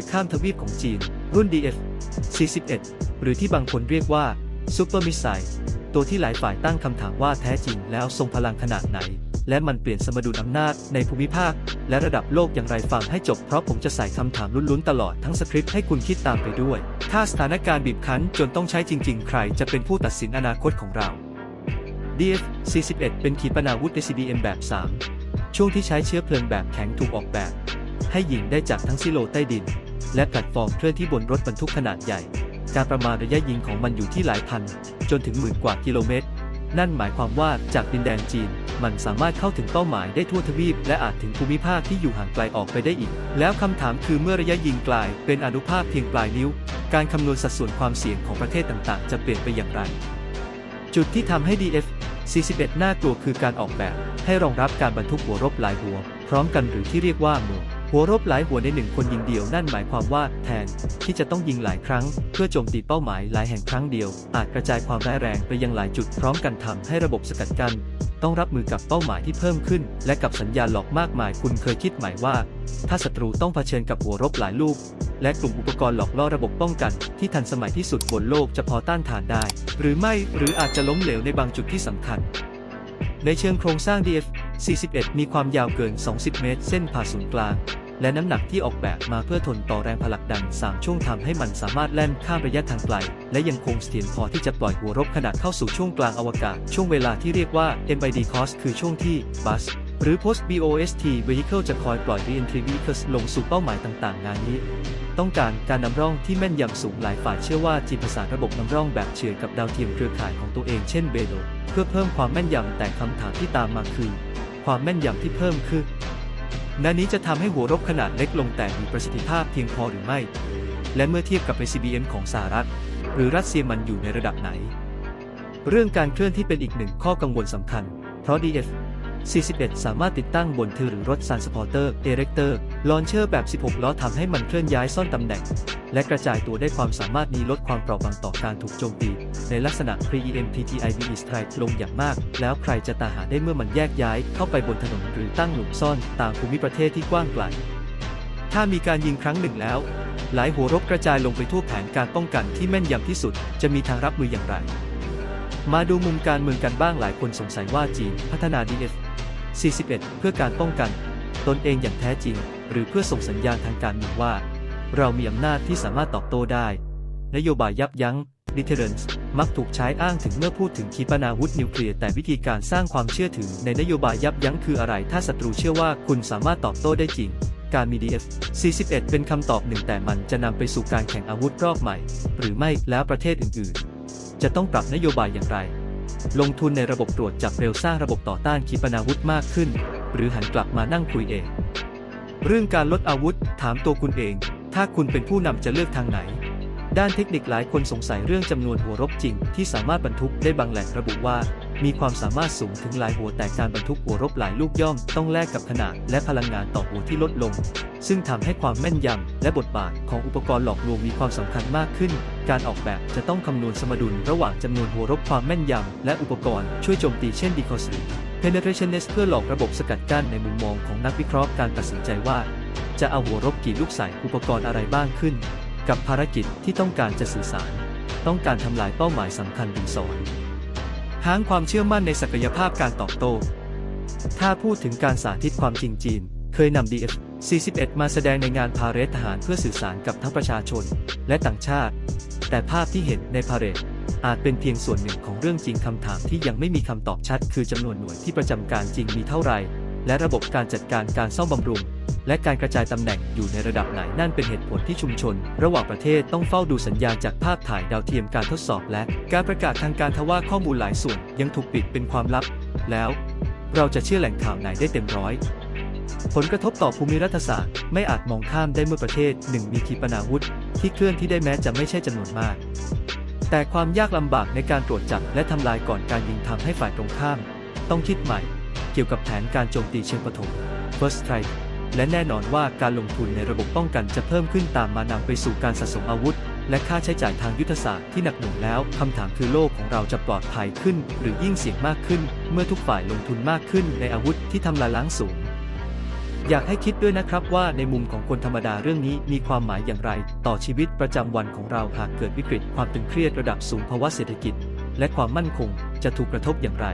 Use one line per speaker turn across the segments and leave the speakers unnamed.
ยข้ามทวีปของจีน รุ่น DF-41 หรือที่บางคนเรียกว่าซูเปอร์มิสไซล์ตัวที่หลายฝ่ายตั้งคำถามว่าแท้จริงแล้วทรงพลังขนาดไหน และมันเปลี่ยนสมดุลอำนาจในภูมิภาค และระดับโลกอย่างไรฟังให้จบเพราะผมจะใส่คำถามลุ้นๆ ตลอดทั้งสคริปต์ให้คุณคิดตามไปด้วย ถ้าสถานการณ์บีบคั้นจนต้องใช้จริง ๆ ใครจะเป็นผู้ตัดสินอนาคตของเรา DF-41 เป็นขีปนาวุธ SCBM แบบ 3 ช่วงที่ใช้เชื้อเพลิงแบบแข็งถูกออกแบบ ให้ยิงได้จากทั้งซิโลใต้ดิน และแพลตฟอร์มเคลื่อนที่บนรถบรรทุกขนาดใหญ่ การประมาณระยะยิงของมันอยู่ที่หลายพัน จนถึงหมื่นกว่ากิโลเมตร นั่นหมายความว่าจากดินแดนจีน มันสามารถเข้าถึงเป้าหมายได้ทั่วทวีป และอาจถึงภูมิภาคที่อยู่ห่างไกลออกไปได้อีก แล้วคำถามคือเมื่อระยะยิงกลายเป็นอนุภาคเพียงปลายนิ้ว การคำนวณสัดส่วนความเสี่ยงของประเทศต่างๆ จะเปลี่ยนไปอย่างไร จุดที่ทำให้ DF 41 น่ากลัวคือการออกแบบ ให้รองรับการบรรทุกหัวรบหลายหัว พร้อมกันหรือที่เรียกว่าหมวก หัวรบหลายหัวในหนึ่งคนยิงเดียวนั่นหมายความว่าแทนที่จะต้องยิงหลายครั้ง เพื่อโจมตีเป้าหมายหลายแห่งครั้งเดียว อาจกระจายความร้ายแรงไปยังหลายจุดพร้อมกันทำให้ระบบสกัดกั้นต้องรับมือกับเป้าหมายที่เพิ่มขึ้น และกับสัญญาณหลอกมากมายคุณเคยคิดไหมว่า ถ้าศัตรูต้องเผชิญกับหัวรบหลายลูก และกลุ่มอุปกรณ์หลอกล่อระบบป้องกัน ที่ทันสมัยที่สุดบนโลกจะพอต้านทานได้ หรือไม่หรืออาจจะล้มเหลวในบางจุดที่สำคัญ ในเชิงโครงสร้าง DF 41 มีความยาวเกิน 20 เมตร เส้นผ่าศูนย์กลาง และน้ำหนักที่ออกแบบมาเพื่อทนต่อแรงผลักดัน 3 ช่วงทำให้มันสามารถแล่นข้ามระยะทางไกล และยังคงเสถียรพอที่จะปล่อยหัวรบขนาดเข้าสู่ช่วงกลางอวกาศ ช่วงเวลาที่เรียกว่า MID cost คือช่วงที่ BUS หรือ post BOST vehicle จะคอยปล่อย reentry vehicles ลงสู่เป้าหมายต่างๆ งานนี้ ต้องการการนำร่องที่แม่นยำสูงหลายฝ่ายเชื่อว่าจีนประสานระบบนำร่องแบบเฉื่อยกับดาวเทียมเครือข่ายของตัวเองเช่นเบโดเพื่อเพิ่มความแม่นยำแต่คำถามที่ตามมาคือ ความแม่นยำที่เพิ่มขึ้น นานี้จะทำให้หัวรบขนาดเล็กลงแต่มีประสิทธิภาพเพียงพอหรือไม่ และเมื่อเทียบกับ ICBM ของสหรัฐ หรือรัสเซียมันอยู่ในระดับไหน เรื่องการเคลื่อนที่เป็นอีกหนึ่งข้อกังวลสำคัญ เพราะ DF 41 สามารถติดตั้งบนเทอหรือรถซันสปอร์เตอร์เอเรกเตอร์ลอนเชอร์แบบ 16 ล้อทำให้มันเคลื่อนย้ายซ่อนตำแหน่ง และกระจายตัวได้ความสามารถนี้ลดความเปราะบางต่อการถูกโจมตี ในลักษณะ pre-emptive strike ลงอย่างมาก แล้วใครจะตาหาได้เมื่อมันแยกย้ายเข้าไปบนถนนหรือตั้งหลุมซ่อนตามภูมิประเทศที่กว้างไกลถ้ามีการยิงครั้งหนึ่งแล้ว หลายหัวรบกระจายลงไปทั่วแผนการป้องกันที่แม่นยำที่สุด จะมีทางรับมืออย่างไร มาดูมุมการเมืองกันบ้างหลายคนสงสัยว่าจีน พัฒนา DF 41 เพื่อการป้องกัน ตนเองอย่างแท้จริง หรือเพื่อส่งสัญญาณทางการเมืองว่า เรามีอำนาจที่สามารถตอบโต้ได้ นโยบายยับยั้ง deterrence มักถูกใช้อ้างถึงเมื่อพูดถึงขีปนาวุธนิวเคลียร์แต่วิธีการสร้างความเชื่อถือในนโยบายยับยั้งคืออะไร ถ้าศัตรูเชื่อว่าคุณสามารถตอบโต้ได้จริง การมี DF 41 เป็นคำตอบหนึ่งแต่มันจะนำไปสู่การแข่งอาวุธรอบใหม่ หรือไม่แล้วประเทศอื่นๆ จะต้องปรับนโยบายอย่างไร ลงทุนในระบบตรวจจับเร็วสร้างระบบต่อต้านขีปนาวุธมากขึ้น หรือหันกลับมานั่งคุยเอง เรื่องการลดอาวุธถามตัวคุณเอง ถ้าคุณเป็นผู้นำจะเลือกทางไหน ด้านเทคนิคหลายคนสงสัยเรื่องจำนวนหัวรบจริง ที่สามารถบรรทุกได้บางแหล่งระบุว่า มีความสามารถสูงถึงหลายหัวแต่การบรรทุกหัวรบหลายลูกย่อมต้องแลกกับขนาดและพลังงานต่อหัวที่ลดลง ซึ่งทำให้ความแม่นยำและบทบาทของอุปกรณ์หลอกลวงมีความสำคัญมากขึ้น การออกแบบจะต้องคำนวณสมดุลระหว่างจำนวนหัวรบความแม่นยำและอุปกรณ์ช่วยโจมตีเช่น decoys หรือ penetrationist เพื่อหลอกระบบสกัดกั้นในมุมมองของนักวิเคราะห์การตัดสินใจว่า จะเอาหัวรบกี่ลูกใส่อุปกรณ์อะไรบ้างขึ้น กับภารกิจที่ต้องการจะสื่อสาร ต้องการทำลายเป้าหมายสำคัญหรือสอน ห้างความเชื่อมั่นในศักยภาพการตอบโต้ ถ้าพูดถึงการสาธิตความจริงจีน เคยนำ DF 41 มาแสดงในงานพาเรดทหารเพื่อสื่อสารกับทั้งประชาชน และต่างชาติ แต่ภาพที่เห็นในพาเรดอาจเป็นเพียงส่วนหนึ่งของเรื่องจริงคำถามที่ยังไม่มีคำตอบชัด คือจำนวนหน่วยที่ประจำการจริงมีเท่าไหร่ และระบบการจัดการการซ่อมบำรุง และการกระจายตำแหน่งอยู่ในระดับไหนนั่นเป็นเหตุผลที่ชุมชน ระหว่างประเทศต้องเฝ้าดูสัญญาณจากภาพถ่ายดาวเทียมการทดสอบและ การประกาศทางการทว่าข้อมูลหลายส่วนยังถูกปิดเป็นความลับ แล้ว เราจะเชื่อแหล่งข่าวไหนได้เต็มร้อยผลกระทบต่อภูมิรัฐศาสตร์ไม่อาจมองข้ามได้เมื่อประเทศหนึ่งมีขีปนาวุธ ที่เคลื่อนที่ได้แม้จะไม่ใช่จำนวนมาก แต่ความยากลำบากในการตรวจจับและทำลายก่อนการยิงทำให้ฝ่ายตรงข้าม ต้องคิดใหม่ กี่ยวกับแผนการโจมตีเชิงปฐม First Strike และแน่นอนว่าการลงทุนในระบบป้องกันจะเพิ่มขึ้นตามมานำไปสู่การสะสมอาวุธ และค่าใช้จ่ายทางยุทธศาสตร์ที่หนักหน่วงแล้วคำถามคือโลกของเราจะปลอดภัยขึ้น หรือยิ่งเสี่ยงมากขึ้น เมื่อทุกฝ่ายลงทุนมากขึ้นในอาวุธที่ทำลายล้างสูงอยากให้คิดด้วยนะครับว่าในมุมของคนธรรมดาเรื่องนี้มีความหมายอย่างไร ต่อชีวิตประจำวันของเราหากเกิดวิกฤตความตึงเครียดระดับสูงภาวะเศรษฐกิจ และความมั่นคงจะถูกกระทบอย่างไร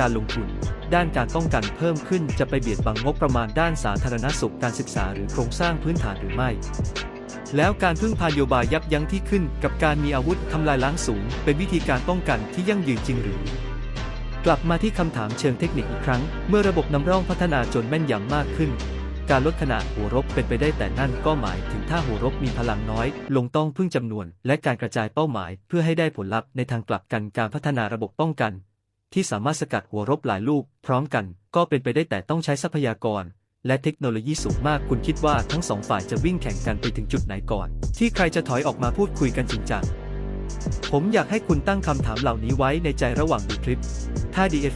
การลงทุน ด้านการป้องกันเพิ่มขึ้นจะไปเบียดบังงบประมาณด้านสาธารณสุขการศึกษาหรือโครงสร้างพื้นฐานหรือไม่ แล้วการพึ่งพานโยบายยับยั้งที่ขึ้นกับการมีอาวุธทำลายล้างสูง เป็นวิธีการป้องกันที่ยั่งยืนจริงหรือกลับมาที่คำถามเชิงเทคนิคอีกครั้ง เมื่อระบบนำร่องพัฒนาจนแม่นยำมากขึ้น การลดขนาดหัวรบเป็นไปได้แต่นั่นก็หมายถึงถ้าหัวรบมีพลังน้อย ลงต้องพึ่งจำนวน และการกระจายเป้าหมาย เพื่อให้ได้ผลลัพธ์ในทางกลับกันการพัฒนาระบบป้องกัน ที่สามารถสกัดหัวรบหลายลูก พร้อมกันก็เป็นไปได้แต่ต้องใช้ทรัพยากร และเทคโนโลยีสูงมากคุณคิดว่าทั้งสองฝ่ายจะวิ่งแข่งกันไปถึงจุดไหนก่อน ที่ใครจะถอยออกมาพูดคุยกันจริงจังผมอยากให้คุณตั้งคำถามเหล่านี้ไว้ในใจระหว่างดูคลิป ถ้า DF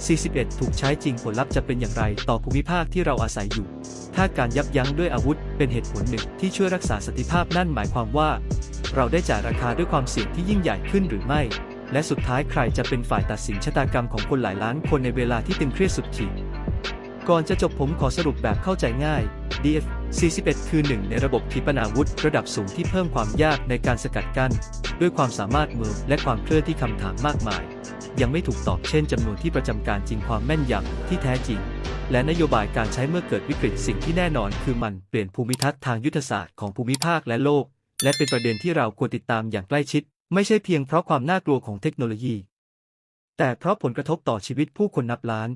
41 ถูกใช้จริงผลลัพธ์จะเป็นอย่างไรต่อภูมิภาคที่เราอาศัยอยู่ ถ้าการยับยั้งด้วยอาวุธเป็นเหตุผลหนึ่งที่ช่วยรักษาสติภาพนั่นหมายความว่า เราได้จ่ายราคาด้วยความเสี่ยงที่ยิ่งใหญ่ขึ้นหรือไม่ และสุดท้ายใครจะเป็นฝ่ายตัดสินชะตากรรมของคนหลายล้านคนในเวลาที่ตึงเครียดสุดขีดก่อนจะจบผมขอสรุปแบบเข้าใจง่าย DF 41 คือหนึ่งในระบบขีปนาวุธระดับสูงที่เพิ่มความยากในการสกัดกั้น ด้วยความสามารถมือและความเคลื่อนที่คำถามมากมาย ยังไม่ถูกตอบเช่นจำนวนที่ประจำการจริงความแม่นยำที่แท้จริง และนโยบายการใช้เมื่อเกิดวิกฤตสิ่งที่แน่นอน คือมันเปลี่ยนภูมิทัศน์ทางยุทธศาสตร์ของภูมิภาคและโลก และเป็นประเด็นที่เราควรติดตามอย่างใกล้ชิด ไม่ใช่เพียงเพราะความน่ากลัวของเทคโนโลยี แต่เพราะผลกระทบต่อชีวิตผู้คนนับล้าน